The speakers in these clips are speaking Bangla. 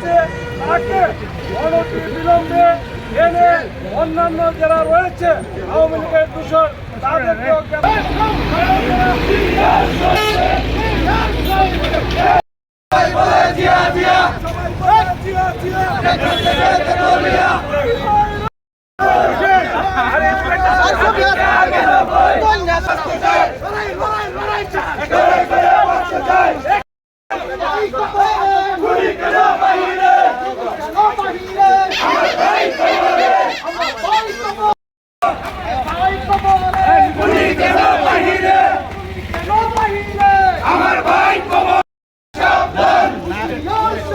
করছে তাকে অনতি বিলম্বে এনে অন্যান্য যারা রয়েছে আওয়ামী লীগের দূষণ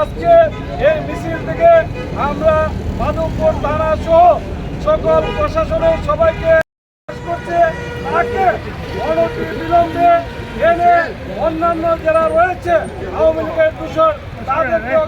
আজকে এই মিছিল থেকে আমরা মাধবপুর থানা সহ সকল প্রশাসনের সবাইকে অন্যান্য যারা রয়েছে, আওয়ামী লীগের দূষণ তাদেরকেও